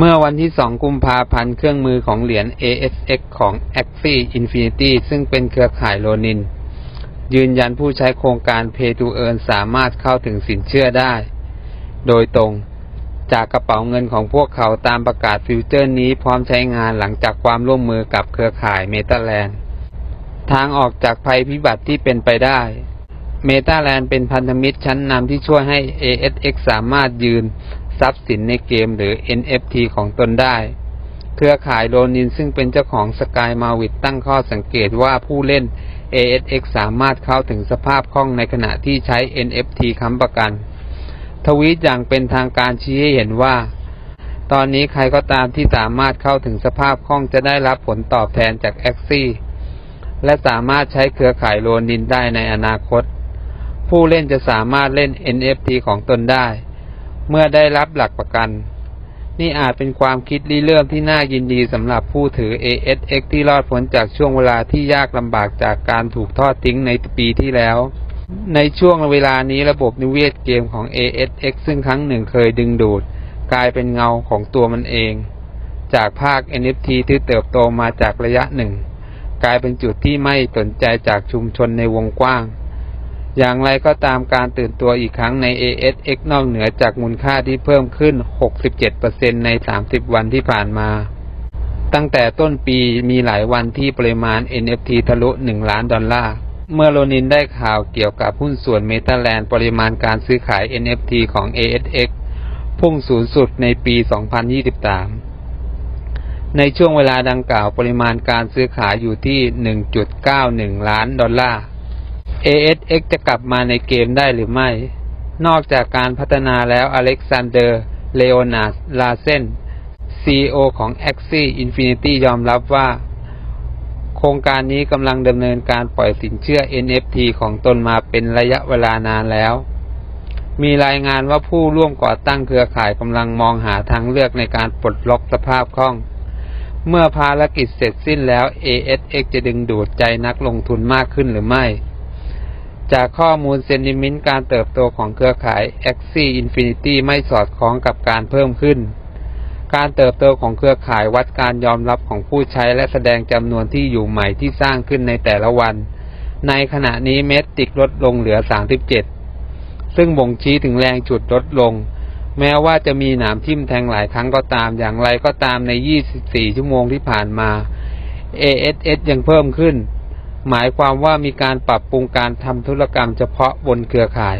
เมื่อวันที่ 2 กุมภาพันธ์ เครื่องมือของเหรียญ ASX ของ Axie Infinity ซึ่งเป็นเครือข่ายโลนิน ยืนยันผู้ใช้โครงการ Pay to Earn สามารถเข้าถึงสินเชื่อได้ โดยตรงจากกระเป๋าเงินของพวกเขาตามประกาศฟิวเจอร์นี้พร้อมใช้งานหลังจากความร่วมมือกับเครือข่ายเมตาแลนด์ทางออกจากภัยพิบัติที่เป็นไปได้เมตาแลนด์เป็นพันธมิตรชั้นนำที่ช่วยให้ ASX สามารถยืน ทรัพย์สินในเกมหรือ NFT ของตนได้ เครือข่ายโรนินซึ่งเป็นเจ้าของสกายมาวิดตั้งข้อสังเกตว่าผู้เล่น ASX สามารถเข้าถึงสภาพคล่องในขณะที่ใช้ NFT ค้ำประกัน ทวีตอย่างเป็นทางการชี้ให้เห็นว่า ตอนนี้ใครก็ตามที่สามารถเข้าถึงสภาพคล่องจะได้รับผลตอบแทนจากแอคซี่และสามารถใช้เครือข่ายโรนินได้ในอนาคต ผู้เล่นจะสามารถเล่น NFT ของตนได้ เมื่อได้รับหลักประกัน นี่อาจเป็นความคิดริเริ่มที่น่ายินดีสำหรับผู้ถือ ASX ที่รอดพ้นจากช่วงเวลาที่ยากลำบากจากการถูกทอดทิ้งในปีที่แล้ว ในช่วงเวลานี้ระบบนิเวศเกมของ ASX ซึ่งครั้งหนึ่งเคยดึงดูด กลายเป็นเงาของตัวมันเอง จากภาค NFT ที่เติบโตมาจากระยะหนึ่ง กลายเป็นจุดที่ไม่สนใจจากชุมชนในวงกว้าง อย่างไรก็ตามการตื่นตัวอีกครั้งใน ASX นอกเหนือจากมูลค่าที่เพิ่มขึ้น 67%ใน 30 วันที่ผ่านมา ตั้งแต่ต้นปีมีหลายวันที่ปริมาณ NFT ทะลุ 1 ล้านดอลลาร์ เมื่อโรนินได้ข่าวเกี่ยวกับหุ้นส่วนเมตาแลนด์ปริมาณการซื้อขาย NFT ของ ASX พุ่งสูงสุดในปี 2023 ในช่วงเวลาดังกล่าวปริมาณการซื้อขายอยู่ที่ 1.91 ล้านดอลลาร์ ASX จะกลับมาในเกมได้หรือไม่ นอกจากการพัฒนาแล้วอเล็กซานเดอร์ เลโอนาร์ดลาเซน CEO ของ Axie Infinity ยอมรับว่า โครงการนี้กำลังดำเนินการปล่อยสินเชื่อ NFT ของตนมาเป็นระยะเวลานานแล้ว มีรายงานว่าผู้ร่วมก่อตั้งเครือข่ายกำลังมองหาทางเลือกในการปลดล็อกสภาพคล่อง เมื่อภารกิจเสร็จสิ้นแล้ว ASX จะดึงดูดใจนักลงทุนมากขึ้นหรือไม่ จากข้อมูลเซนิมินต์การเติบโตของเครือข่าย Axie Infinity ไม่สอดคล้องกับการเพิ่มขึ้น การเติบโตของเครือข่ายวัดการยอมรับของผู้ใช้และแสดงจำนวนที่อยู่ใหม่ที่สร้างขึ้นในแต่ละวัน ในขณะนี้เมติกลดลงเหลือ 37 ซึ่งบ่งชี้ถึงแรงจุดลดลง แม้ว่าจะมีหนามทิ่มแทงหลายครั้งก็ตามอย่างไรก็ตามใน 24 ชั่วโมงที่ผ่านมา ASS ยังเพิ่มขึ้น หมายความว่ามีการปรับปรุงการทำธุรกรรมเฉพาะบนเครือข่าย